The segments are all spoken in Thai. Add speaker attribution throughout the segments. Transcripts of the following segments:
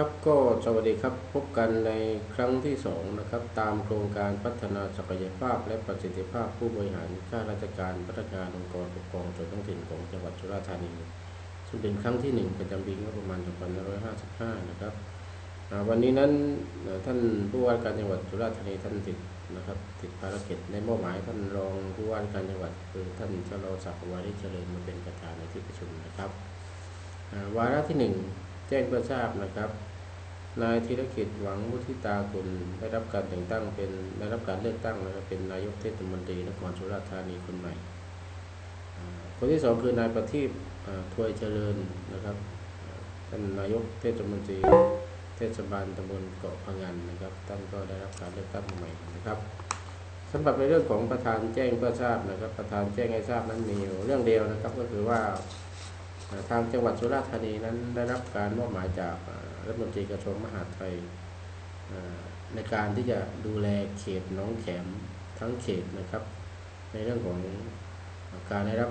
Speaker 1: ครับก็สวัสดีครับพบกันในครั้งที่สองนะครับตามโครงการพัฒนาศักยภาพ และประสิทธิภาพผู้บริหารข้าราชการพนักงานองค์กรปกครองส่วนท้องถิ่นของจังหวัดสุราษฎร์ธานีซึ่งเป็นครั้งที่หนึ่งประจำปีงบประมาณ2555 นะครับอ่าวันนี้นั้นท่านผู้ว่าการจังหวัดสุราษฎร์ธานีท่านติดนะครับติดภารกิจในมอบหมายท่านรองผู้ว่าการจังหวัดคือท่านชโลศักดิ์วาริชเจริญมาเป็นประธานในที่ประชุมนะครับวาระที่หนึ่ง แจ้งเพื่อทราบนะครับ นายธีรกิจหวังมุทิตาคุณได้รับการแต่งตั้งเป็นได้รับการเลือกตั้งนะครับเป็นนายกเทศมนตรีนครสุราษฎร์ธานีคนใหม่ คนที่สองคือนายประทีปอ่าถวยเจริญนะครับท่านนายกเทศมนตรีเทศบาลตำบลเกาะพังงานนะครับ ท่านก็ได้รับการเลือกตั้งใหม่นะครับสำหรับในเรื่องของประธานแจ้งเพื่อทราบนะครับ ประธานแจ้งให้ทราบนั้นมีอยู่เรื่องเดียวนะครับ ก็คือว่า ทางจังหวัดสุราษฎร์ธานีนั้นได้รับการมอบหมายจากรัฐมนตรีกระทรวงมหาดไทยในการที่จะดูแลเขตหน้องแขมทั้งเขตนะครับ ในเรื่องของการได้รับ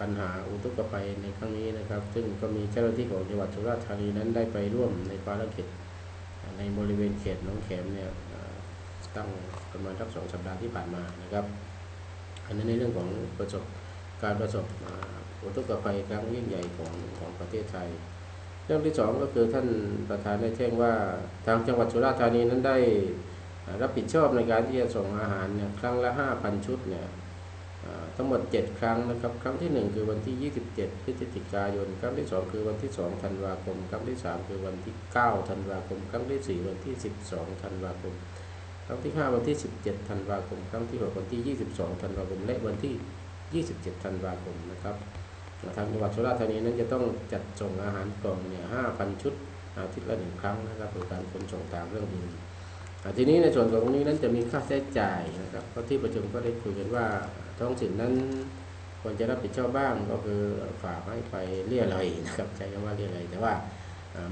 Speaker 1: ปัญหาอุทกภัยในครั้งนี้นะครับ ซึ่งก็มีเจ้าหน้าที่ของจังหวัดสุราษฎร์ธานีนั้นได้ไปร่วมในภารกิจในบริเวณเขตหน้องแขมเนี่ยตั้งประมาณสักสองสัปดาห์ที่ผ่านมานะครับ อันนั้นในเรื่องของประสบการประสบ อุทกภัยครั้งยิ่งใหญ่ของของประเทศไทย เรื่องที่สองก็คือท่านประธานได้แจ้งว่าทางจังหวัดสุราษฎร์ธานีนั้นได้รับผิดชอบในการที่จะส่งอาหารเนี่ยครั้งละ 5,000 ชุดเนี่ยทั้งหมด 7 ครั้งนะครับ ครั้งที่ 1 คือวันที่ 27 พฤศจิกายน ครั้งที่ 2 คือวันที่ 2 ธันวาคม ครั้งที่ 3 คือวันที่ 9 ธันวาคม ครั้งที่ 4 วันที่ 12 ธันวาคม ครั้งที่ 5 วันที่ 17 ธันวาคม ครั้งที่ 6 วันที่ 22 ธันวาคม และวันที่ 27 ธันวาคมนะครับ ทางจังหวัดสุราษฎร์ธานีนั้นจะต้องจัดส่งอาหารกล่องเนี่ยห้าพันชุดอาทิตย์ละหนึ่งครั้งนะครับโดยการขนส่งทางเรื่องบินทีนี้ในส่วนของตรงนี้นั้นจะมีค่าใช้จ่ายนะครับเพราะที่ประชุมก็ได้คุยกันว่าท้องถิ่นนั้นควรจะรับผิดชอบบ้างก็คือฝากให้ไปเรียอะไรยนะครับใช้คำว่าเรียอะไรยแต่ว่า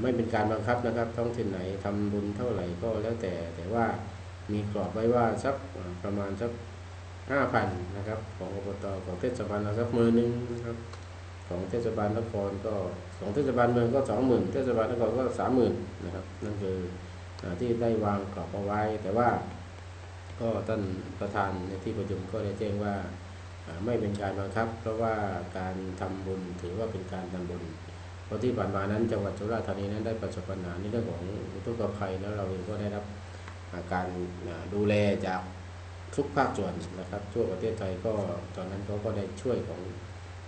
Speaker 1: ไม่เป็นการบังคับนะครับท้องถิ่นไหนทำบุญเท่าไหร่ก็แล้วแต่แต่ว่ามีกรอบไว้ว่าสักประมาณสักห้าพันนะครับของอบตของเทศบาลเราสักมือหนึงนะครับ ของเทศบาลนครก็ของเทศบาลเมืองก็สองหมื่นเทศบาลนครก็สามหมื่นนะครับ นั่นคือที่ได้วางกรอบเอาไว้ แต่ว่าก็ท่านประธานในที่ประชุมก็ได้แจ้งว่าไม่เป็นการบังคับ เพราะว่าการทำบุญถือว่าเป็นการทำบุญเพราะที่ผ่านมานั้นจังหวัดสุราษฎร์ธานีนั้นได้ประสบปัญหาในเรื่องของอุทกภัยแล้วเราเองก็ได้รับาการดูแลจากทุกภาคส่วนนะครับทั่วประเทศไทยก็ตอนนั้นเขาก็ได้ช่วยของ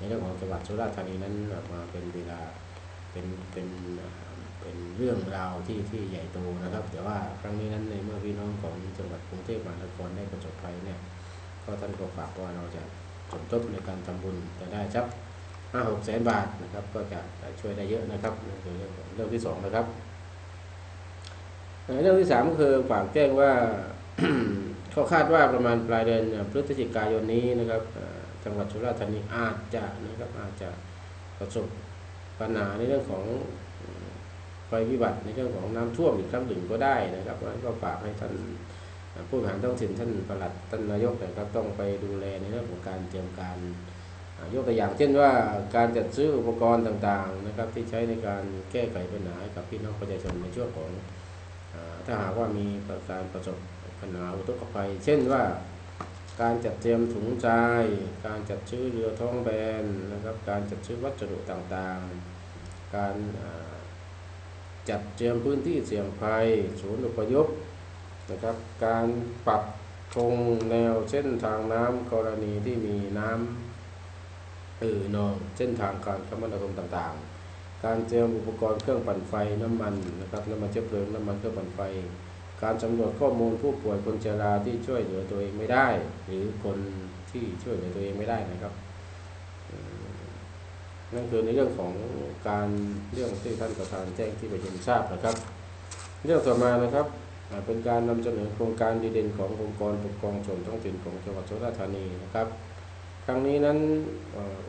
Speaker 1: ในเรื่องของจังหวัดสุราษฎร์ธานีนั้นมาเป็นเวลาเป็นเป็นเป็นเรื่องราวที่ที่ใหญ่โตนะครับ แต่ว่าครั้งนี้นั้นในเมื่อพี่น้องของจังหวัดกรุงเทพมหานครได้ประสบภัยเนี่ยก็ท่านก็ฝากว่าเราจะสมทบในการทำบุญจะได้สักห้าหกแสนบาทนะครับ ก็จะช่วยได้เยอะนะครับนั่นคือเรื่องเรื่องที่สองนะครับเอ่อเรื่องที่สามก็คือฝากแจ้งว่าเขาคาดว่าประมาณปลายเดือนพฤศจิกายนนี้นะครับ จังหวัดสุราษฎร์ธานีอาจจะนะครับอาจจะประสบปัญหาในเรื่องของภัยพิบัติในเรื่องของน้ำท่วมอีกครั้งหนึ่งก็ได้นะครับเพราะฉะนั้นก็ฝากให้ท่านผู้บริหารท้องถิ่นท่านประหลัดท่านนายกนะครับต้องไปดูแลในเรื่องของการเตรียมการยกตัวอย่างเช่นว่าการจัดซื้ออุปกรณ์ต่างๆนะครับที่ใช้ในการแก้ไขปัญหาให้กับพี่น้องประชาชนในช่วงของถ้าหากว่ามีการประสบปัญหาอุทกภัย เช่นว่า การจัดเตรียมถุงทรายการจัดซื้อเรือท้องแบนนะครับ การจัดซื้อวัสดุต่างๆ การจัดเตรียมพื้นที่เสี่ยงภัยศูนย์อพยพนะครับ การปรับธงแนวเส้นทางน้ำกรณีที่มีน้ำเอ่อนองเส้นทางการคมนาคมต่างๆ การเตรียมอุปกรณ์เครื่องปั่นไฟน้ำมันนะครับน้ำมันเชื้อเพลิงน้ำมันเครื่องปั่นไฟ การสำรวจข้อมูลผู้ป่วยคนชราที่ช่วยเหลือตัวเองไม่ได้ หรือคนที่ช่วยเหลือตัวเองไม่ได้นะครับนั่นคือในเรื่องของการเรื่องที่ท่านประธานแจ้งที่ประชุมทราบนะครับ เรื่องต่อมานะครับเป็นการนำเสนอโครงการดีเด่นขององค์กรปกครองส่วนท้องถิ่นของจังหวัดสุราษฎร์ธานีนะครับ ครั้งนี้นั้น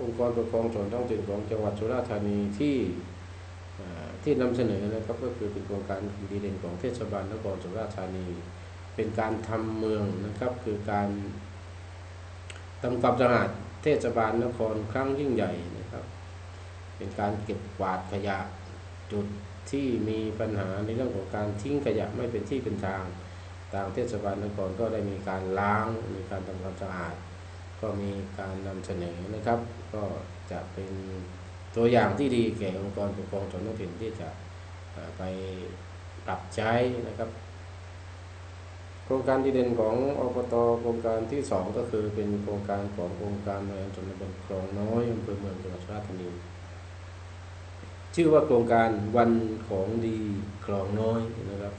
Speaker 1: องค์กรปกครองส่วนท้องถิ่นของจังหวัดสุราษฎร์ธานีที่ ที่นำเสนอนะครับก็คือเป็นโครงการดีเด่นของเทศบาลนครสุราษฎร์ธานี เป็นการทำเมืองนะครับคือการทำความสะอาดเทศบาลนครครั้งยิ่งใหญ่นะครับ เป็นการเก็บกวาดขยะจุดทที่มีปัญหาในเรื่องของการทิ้งขยะไม่เป็นที่เป็นทางทางเทศบาลนครก็ได้มีการล้างมีการทำความสะอาด ก็มีการนำเสนอนะครับ ก็จะเป็น ตัวอย่างที่ดีแก่องค์กรปกครองส่วนท้องถิ่นที่จะไปปรับใช้นะครับ โครงการที่เด่นของอบตโครงการที่สองก็คือเป็นโครงการขององค์การบริหารส่วนตำบลคลองน้อยอำเภอเมืองจังหวัดสุราษฎร์ธานีชื่อว่าโครงการวันของดีคลองน้อยนะครับ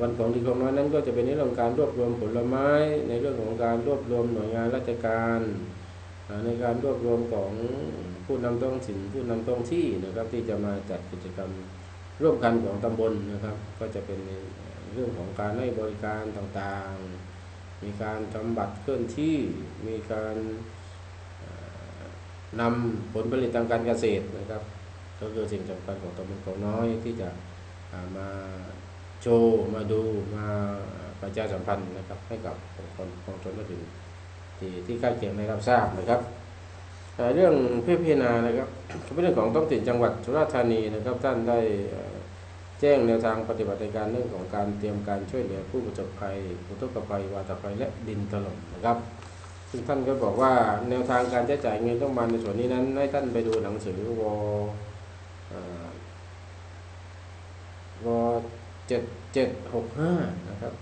Speaker 1: วันของดีคลองน้อยนั้นก็จะเป็นในเรื่องการรวบรวมผลไม้ ในเรื่องของการรวบรวมหน่วยงานราชการ ในการรวบรวมของ ผู้นำท้องถิ่นผู้นำท้องที่นะครับที่จะมาจัดกิจกรรมร่วมกันของตำบลนะครับ ก็จะเป็นเรื่องของการให้บริการต่างๆ มีการทำบัตรเคลื่อนที่มีการอ่านำผลผลิตทางการเกษตรนะครับ ก็คือสิ่งสำคัญของตำบลเขาน้อยที่จะมาโชว์มาดูมาประชาสัมพันธ์นะครับให้กับคนของชนถิ่นที่ที่ใกล้เคียงได้รับทราบนะครับ เรื่องเพื่อพิจารณานะครับเป็นเรื่องของท้องถิ่นจังหวัดสุราษฎร์ธานีนะครับท่านได้แจ้งแนวทางปฏิบัติในการเรื่องของการเตรียมการช่วยเหลือผู้ประสบภัยอุทกภัยวาตภัยและดินถล่มนะครับ ซึ่งท่านก็บอกว่าแนวทางการใช้จ่ายเงินต้องมาในส่วนนี้นั้น ให้ท่านไปดูหนังสือวอ่าวเจ็ดเจ็ดหกห้านะครับ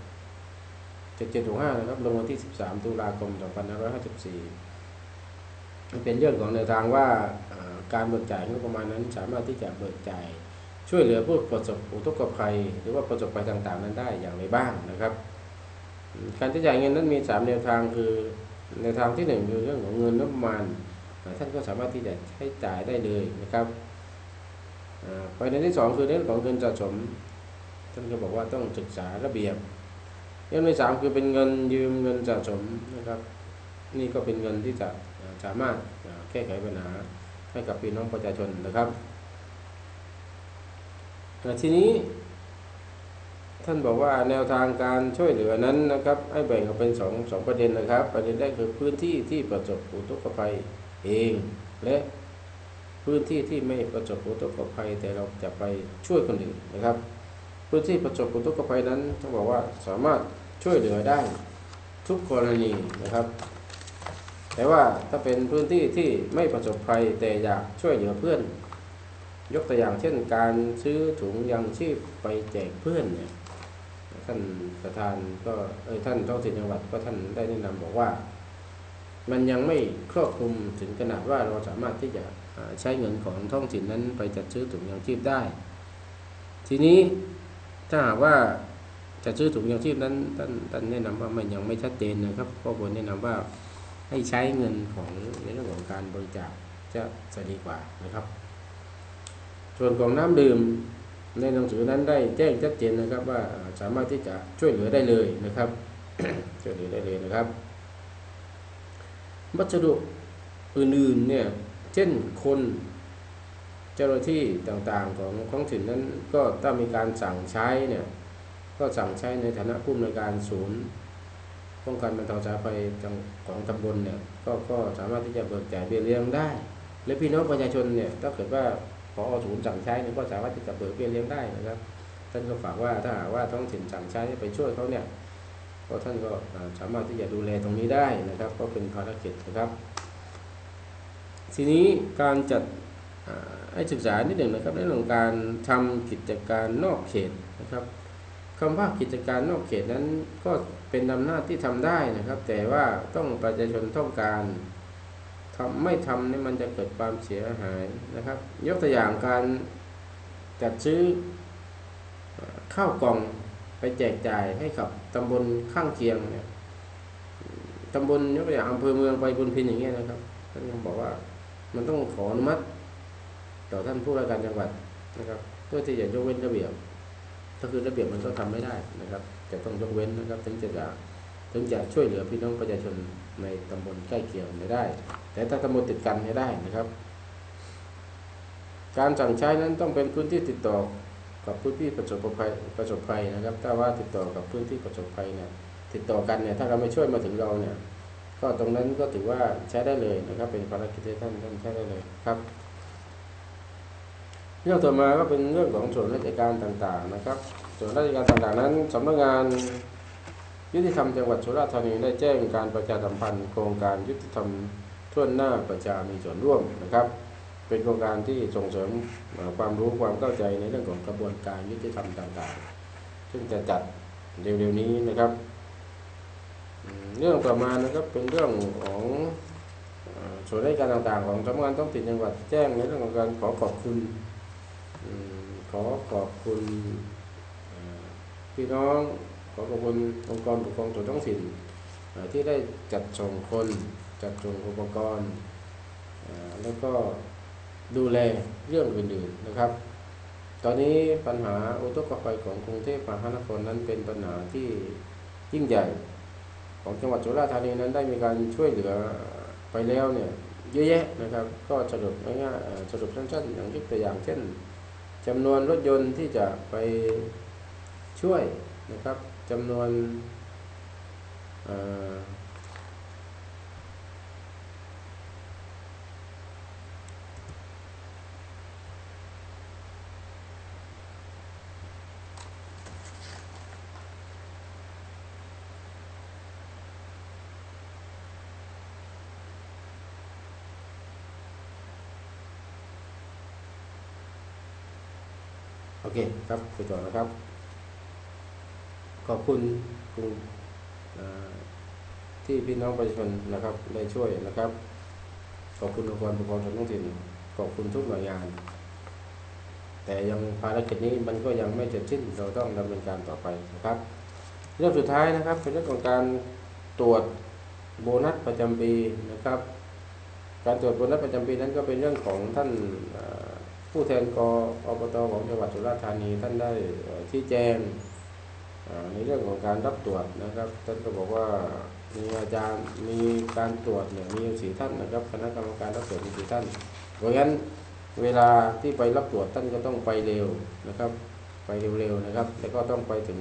Speaker 1: เจ็ดเจ็ดหกห้านะครับลงวันที่สิบสามตุลาคมสองพันห้าร้อยห้าสิบสี่ มันเป็นเรื่องของแนวทางว่าการเบิกจ่ายงบประมาณนั้น สามารถที่จะเบิกจ่ายช่วยเหลือผู้ประสบอุทกภัย หรือว่าประสบภัยต่างๆ นั้นได้อย่างไรบ้างนะครับ การจ่ายเงินนั้นมีสามแนวทางคือแนวทางที่หนึ่งคือเรื่องของเงินงบประมาณท่านก็สามารถที่จะใช้จ่ายได้เลยนะครับอ่าประเด็นที่สองคือเรื่องของเงินสะสมท่านก็บอกว่าต้องศึกษาระเบียบเรื่องที่สามคือเป็นเงินยืมเงินสะสมนะครับ นี่ก็เป็นเงินที่จะ สามารถแก้ไขปัญหาให้กับพี่น้องประชาชนนะครับอ่ทีนี้ ท่านบอกว่าแนวทางการช่วยเหลือนั้นนะครับ ให้แบ่งออกเป็นสองสองประเด็นนะครับ ประเด็นแรกคือพื้นที่ที่ประสบอุทกภัยเอง และพื้นที่ที่ไม่ประสบอุทกภัยแต่เราจะไปช่วยคนอื่นนะครับ พื้นที่ประสบอุทกภัยนั้นต้องบอกว่าสามารถช่วยเหลือได้ทุกกรณีนะครับ แต่ว่าถ้าเป็นพื้นที่ที่ไม่ประสบภัยแต่อยากช่วยเหลือเพื่อน ยกตัวอย่างเช่นการซื้อถุงยังชีพไปแจกเพื่อนเนี่ยท่านประธานก็เออท่านท้องถิ่นจังหวัดก็ท่านได้แนะนำบอกว่า มันยังไม่ครอบคลุมถึงขนาดว่าเราสามารถที่จะใช้เงินของท้องถิ่นนั้นไปจัดซื้อถุงยางชีพได้ ทีนี้ถ้าหากว่าจะซื้อถุงยางชีพนั้นท่านท่านแนะนำว่ามันยังไม่ชัดเจนนะครับก็ควรแนะนำว่า ให้ใช้เงินของในเรื่องของการบริจาคจะจะดีกว่านะครับ ส่วนของน้ำดื่มในหนังสือนั้นได้แจ้งชัดเจนนะครับว่าอ่าสามารถที่จะช่วยเหลือได้เลยนะครับ ช่วยเหลือได้เลยนะครับ วัสดุอื่นๆเนี่ยเช่นคนเจ้าหน้าที่ต่างๆของท้องถิ่นนั้นก็ถ้ามีการสั่งใช้เนี่ยก็สั่งใช้ในฐานะผู้อำนวยการศูนย์ ป้องกันบรรเทาสาธารณภัยของตำบลเนี่ยก็ก็สามารถที่จะเบิกจ่ายเบี้ยเลี้ยงได้ และพี่น้องประชาชนเนี่ยถ้าเกิดว่าพอศูนย์สั่งใช้เนี่ยก็สามารถที่จะเบิกเบี้ยเลี้ยงได้นะครับท่านก็ฝากว่าถ้าหากว่าท้องถิ่นสั่งใช้ไปช่วยเขาเนี่ยก็ท่านก็สามารถที่จะดูแลตรงนี้ได้นะครับ ก็เป็นภารกิจนะครับ ทีนี้การจัดให้ศึกษานิดหนึ่งนะครับในเรื่องการทำกิจการนอกเขตนะครับ คำว่ากิจการนอกเขตนั้นก็เป็นอำนาจที่ทำได้นะครับ แต่ว่าต้องประชาชนต้องการทำไม่ทำนี่มันจะเกิดความเสียหายนะครับ ยกตัวอย่างการจัดซื้อข้าวกล่องไปแจกจ่ายให้กับตำบลข้างเคียงเนี่ยตำบลยกตัวอย่างอำเภอเมืองไปบุญพินอย่างเงี้ยนะครับท่านบอกว่ามันต้องขออนุมัติ ต่อท่านผู้ว่าการจังหวัดนะครับ เพื่อที่จะยกเว้นระเบียบ ถ้าคือระเบียบมันก็ทำไม่ได้นะครับ จะต้องยกเว้นนะครับ ถึงจะถึงจะช่วยเหลือพี่น้องประชาชนในตำบลใกล้เคียงไม่ได้ แต่ถ้าตำบลติดกันไม่ได้นะครับ การสั่งใช้นั้นต้องเป็นพื้นที่ติดต่อกับพื้นที่ประสบภัยประสบภัยนะครับ ถ้าว่าติดต่อกับพื้นที่ประสบภัยเนี่ยติดต่อกันเนี่ยถ้าเราไม่ช่วยมาถึงเราเนี่ยก็ตรงนั้นก็ถือว่าใช้ได้เลยนะครับ เป็นภารกิจที่ท่านท่านใช้ได้เลยครับ เรื่องต่อมาก็เป็นเรื่องของส่วนราชการต่างๆนะครับ ส่วนราชการต่างๆนั้นสำนักงานยุติธรรมจังหวัดสุราษฎร์ธานีได้แจ้งการประชาสัมพันธ์ โครงการยุติธรรมทั่วหน้าประชามีส่วนร่วมนะครับ เป็นโครงการที่ส่งเสริมความรู้ความเข้าใจในเรื่องของกระบวนการยุติธรรมต่างๆ ซึ่งจะจัดเร็วๆนี้นะครับ เรื่องต่อมานะครับเป็นเรื่องของส่วนราชการต่างๆ ของสำนักงานท้องถิ่นจังหวัดแจ้งในเรื่องของการขอขอบคุณ ขอขอบคุณพี่น้องขอขอบคุณองค์กรปกครองส่วนท้องถิ่นที่ได้จัดส่งคนจัดส่งอุปกรณ์แล้วก็ดูแลเรื่องอื่นๆนะครับ ตอนนี้ปัญหาอุทกภัยของกรุงเทพมหานครนั้นเป็นปัญหาที่ยิ่งใหญ่ ของจังหวัดสุราษฎร์ธานีนั้นได้มีการช่วยเหลือไปแล้วเนี่ยเยอะแยะนะครับ ก็สรุปง่ายๆสรุปสั้นๆอย่างยกตัวอย่างเช่น จำนวนรถยนต์ที่จะไปช่วยนะครับจำนวน โอเคครับไปต่อนะครับ ขอบคุณคุณที่พี่น้องประชาชนนะครับได้ช่วยนะครับ ขอบคุณองค์กรปกครองส่วนท้องถิ่นขอบคุณทุกหน่วยงาน แต่ยังภารกิจนี้มันก็ยังไม่เสร็จสิ้นเราต้องดำเนินการต่อไปนะครับ เรื่องสุดท้ายนะครับเป็นเรื่องของการตรวจโบนัสประจำปีนะครับ การตรวจโบนัสประจำปีนั้นก็เป็นเรื่องของท่านอ ผู้แทนกอบตของจังหวัดสุราษฎร์ธานีท่านได้เอ่อชี้แจงอ่าในเรื่องของการรับตรวจนะครับ ท่านก็บอกว่ามีอาจารย์มีการตรวจเนี่ยมีสี่ท่านนะครับคณะกรรมการรับตรวจมีสี่ท่าน เพราะงั้นเวลาที่ไปรับตรวจท่านก็ต้องไปเร็วนะครับ ไปเร็วๆนะครับ แล้วก็ต้องไปถึง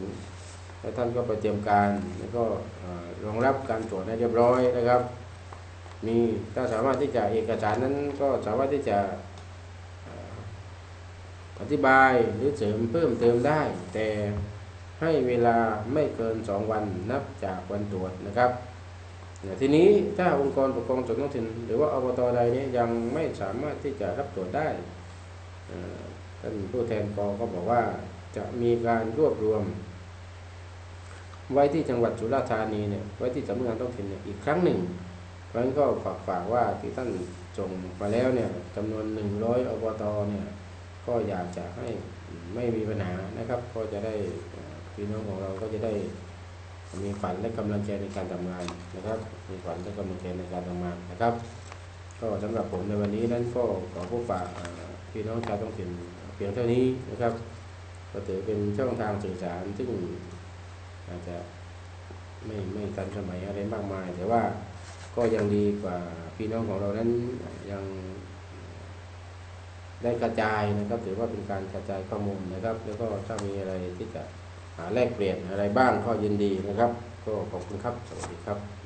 Speaker 1: แล้วท่านก็ไปเตรียมการแล้วก็รองรับการตรวจให้เรียบร้อยนะครับ มีถ้าสามารถที่จะเอกสารนั้นก็สามารถที่จะ ธิบายหรือเสริมเพิ่มเติมได้ แต่ให้เวลาไม่เกิน 2 วันนับจากวันตรวจนะครับเนี่ยทีนี้ถ้าองค์กรปกครองส่วนท้องถิ่นหรือว่าอบตใดเนี้ยังไม่สามารถที่จะรับตรวจได้ท่านผู้แทนกก็บอกว่าจะมีการรวบรวม ไว้ที่จังหวัดสุราษฎร์ธานีเนี่ยไว้ที่สำนักงานท้องถิ่นเนี่ยอีกครั้งหนึ่ง เพราะฉะนั้นก็ฝากฝากว่าที่ท่านส่งมาแล้วเนี่ยจำนวน 100อบตเนี่ย ก็อยากจะให้ไม่มีปัญหานะครับ ก็จะได้พี่น้องของเราก็จะได้มีฝันและกำลังใจในการทำงานนะครับ มีฝันและกำลังใจในการทำงานนะครับ ก็สำหรับผมในวันนี้นั้นก็ขอพบฝาพี่น้องชาวท้องถิ่นเพียงเท่านี้นะครับก็ถือเป็นช่องทางสื่อสารซึ่งอาจจะไม่ไม่ทันสมัยอะไรมากมาย แต่ว่าก็ยังดีกว่าพี่น้องของเรานั้นยัง ได้กระจายนะครับ ถือว่าเป็นการกระจายข้อมูลนะครับ แล้วก็ถ้ามีอะไรที่จะหาแลกเปลี่ยนอะไรบ้างก็ยินดีนะครับ ก็ขอบคุณครับ สวัสดีครับ